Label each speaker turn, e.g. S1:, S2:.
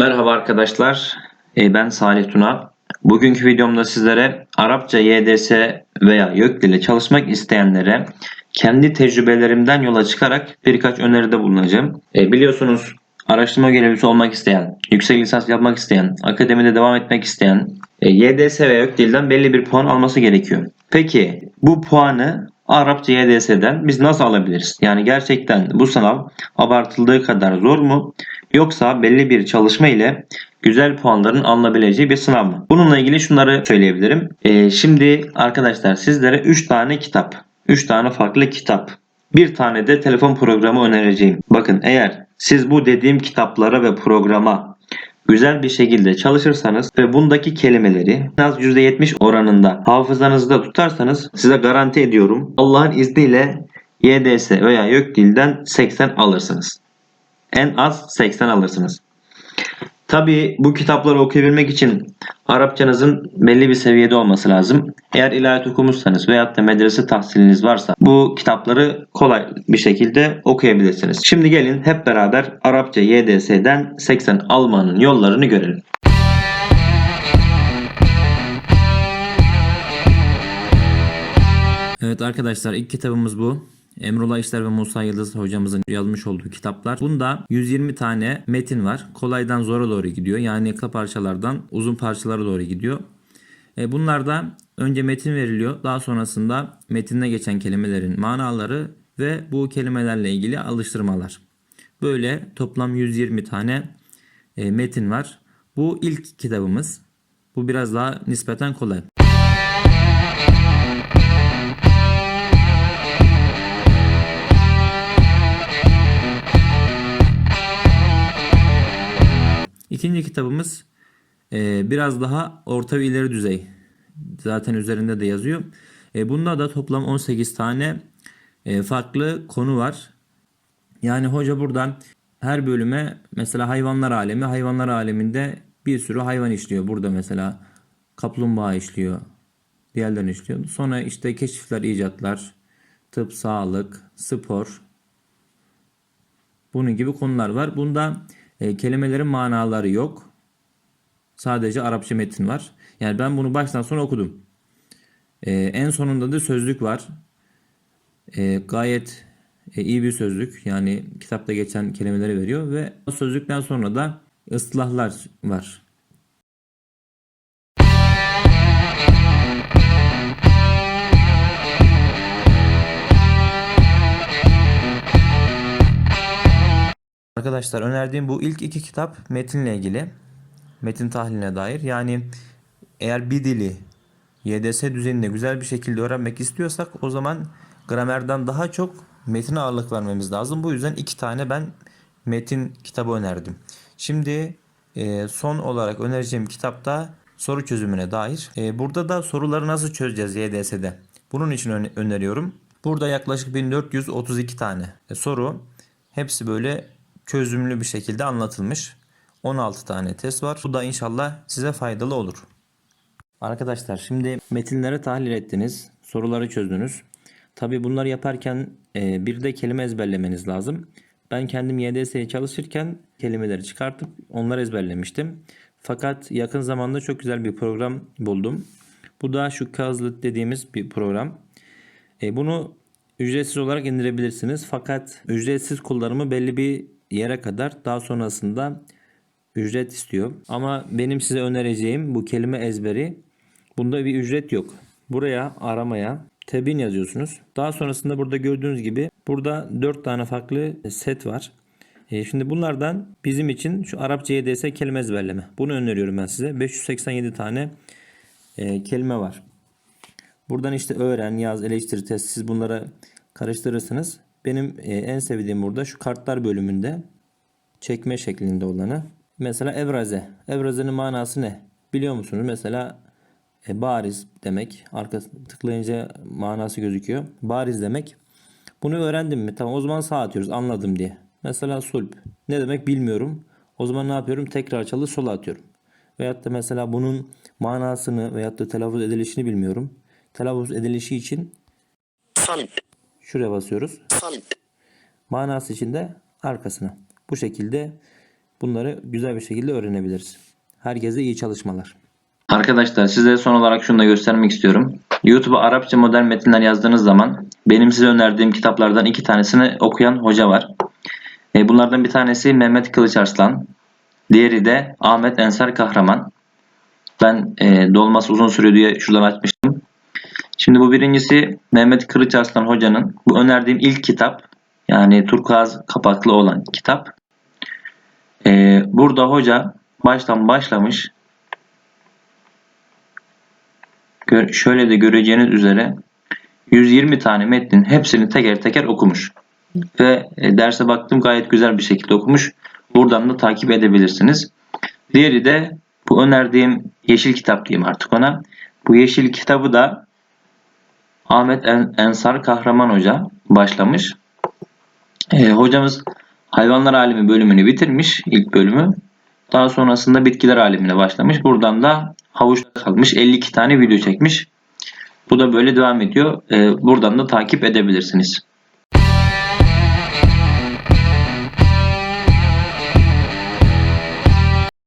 S1: Merhaba arkadaşlar, Ee, ben Salih Tuna. Bugünkü videomda sizlere Arapça YDS veya YÖK ile çalışmak isteyenlere kendi tecrübelerimden yola çıkarak birkaç öneride bulunacağım. Ee, Biliyorsunuz araştırma görevlisi olmak isteyen, yüksek lisans yapmak isteyen, akademide devam etmek isteyen e, YDS ve YÖK dilden belli bir puan alması gerekiyor. Peki bu puanı Arapça YDS'den biz nasıl alabiliriz? Yani gerçekten bu sınav abartıldığı kadar zor mu? Yoksa belli bir çalışma ile güzel puanların alınabileceği bir sınav mı? Bununla ilgili şunları söyleyebilirim. Ee, şimdi arkadaşlar sizlere 3 tane kitap, 3 tane farklı kitap, bir tane de telefon programı önereceğim. Bakın eğer siz bu dediğim kitaplara ve programa güzel bir şekilde çalışırsanız ve bundaki kelimeleri en az %70 oranında hafızanızda tutarsanız size garanti ediyorum Allah'ın izniyle YDS veya YÖK dilden 80 alırsınız. En az 80 alırsınız. Tabi bu kitapları okuyabilmek için Arapçanızın belli bir seviyede olması lazım. Eğer ilahiyat okumuşsanız veyahut da medrese tahsiliniz varsa bu kitapları kolay bir şekilde okuyabilirsiniz. Şimdi gelin hep beraber Arapça YDS'den 80 almanın yollarını görelim.
S2: Evet arkadaşlar ilk kitabımız bu. Emrullah İşler ve Musa Yıldız hocamızın yazmış olduğu kitaplar. Bunda 120 tane metin var. Kolaydan zora doğru gidiyor. Yani kısa parçalardan uzun parçalara doğru gidiyor. E, bunlarda önce metin veriliyor. Daha sonrasında metinde geçen kelimelerin manaları ve bu kelimelerle ilgili alıştırmalar. Böyle toplam 120 tane e, metin var. Bu ilk kitabımız. Bu biraz daha nispeten kolay. İkinci kitabımız e, biraz daha orta ve ileri düzey. Zaten üzerinde de yazıyor. E, bunda da toplam 18 tane e, farklı konu var. Yani hoca buradan her bölüme mesela hayvanlar alemi, hayvanlar aleminde bir sürü hayvan işliyor. Burada mesela kaplumbağa işliyor. Diğerlerini işliyor. Sonra işte keşifler, icatlar, tıp, sağlık, spor, bunun gibi konular var. Bunda e, kelimelerin manaları yok. Sadece Arapça metin var. Yani ben bunu baştan sona okudum. E, en sonunda da sözlük var. E, gayet e, iyi bir sözlük. Yani kitapta geçen kelimeleri veriyor ve sözlükten sonra da ıslahlar var. Arkadaşlar önerdiğim bu ilk iki kitap metinle ilgili. Metin tahliline dair. Yani eğer bir dili YDS düzeyinde güzel bir şekilde öğrenmek istiyorsak o zaman gramerden daha çok metine ağırlık vermemiz lazım. Bu yüzden iki tane ben metin kitabı önerdim. Şimdi e, son olarak önereceğim kitapta soru çözümüne dair. E, burada da soruları nasıl çözeceğiz YDS'de? Bunun için öne- öneriyorum. Burada yaklaşık 1432 tane soru. Hepsi böyle çözümlü bir şekilde anlatılmış. 16 tane test var. Bu da inşallah size faydalı olur. Arkadaşlar şimdi metinleri tahlil ettiniz. Soruları çözdünüz. Tabi bunları yaparken e, bir de kelime ezberlemeniz lazım. Ben kendim YDS'ye çalışırken kelimeleri çıkartıp onları ezberlemiştim. Fakat yakın zamanda çok güzel bir program buldum. Bu da şu Kazlık dediğimiz bir program. E, bunu ücretsiz olarak indirebilirsiniz. Fakat ücretsiz kullanımı belli bir yere kadar daha sonrasında ücret istiyor. Ama benim size önereceğim bu kelime ezberi bunda bir ücret yok. Buraya aramaya tebin yazıyorsunuz. Daha sonrasında burada gördüğünüz gibi burada 4 tane farklı set var. E, şimdi bunlardan bizim için şu Arapça YDS kelime ezberleme. Bunu öneriyorum ben size. 587 tane e, kelime var. Buradan işte öğren, yaz, eleştir, test siz bunlara karıştırırsınız. Benim e, en sevdiğim burada şu kartlar bölümünde çekme şeklinde olanı. Mesela ebraze. Ebraze'nin manası ne? Biliyor musunuz? Mesela e, bariz demek. Arka tıklayınca manası gözüküyor. Bariz demek. Bunu öğrendim mi? Tamam o zaman sağ atıyoruz anladım diye. Mesela sulp. Ne demek bilmiyorum. O zaman ne yapıyorum? Tekrar çalı sola atıyorum. Veyahut da mesela bunun manasını veyahut da telaffuz edilişini bilmiyorum. Telaffuz edilişi için
S3: sulp
S2: Şuraya basıyoruz. Manası için de arkasına. Bu şekilde bunları güzel bir şekilde öğrenebiliriz. Herkese iyi çalışmalar.
S1: Arkadaşlar size son olarak şunu da göstermek istiyorum. YouTube'a Arapça modern metinler yazdığınız zaman benim size önerdiğim kitaplardan iki tanesini okuyan hoca var. E, bunlardan bir tanesi Mehmet Kılıç Arslan. Diğeri de Ahmet Ensar Kahraman. Ben e, dolması uzun sürüyor diye şuradan açmıştım. Şimdi bu birincisi Mehmet Kılıç Arslan hocanın bu önerdiğim ilk kitap. Yani turkuaz kapaklı olan kitap. E, burada hoca baştan başlamış Gör- şöyle de göreceğiniz üzere 120 tane metnin hepsini teker teker okumuş. Ve e, derse baktım gayet güzel bir şekilde okumuş. Buradan da takip edebilirsiniz. Diğeri de bu önerdiğim yeşil kitap diyeyim artık ona. Bu yeşil kitabı da Ahmet En- Ensar Kahraman Hoca başlamış. E, hocamız hayvanlar alemi bölümünü bitirmiş ilk bölümü. Daha sonrasında bitkiler alemine başlamış. Buradan da havuçta kalmış 52 tane video çekmiş. Bu da böyle devam ediyor. Ee, buradan da takip edebilirsiniz.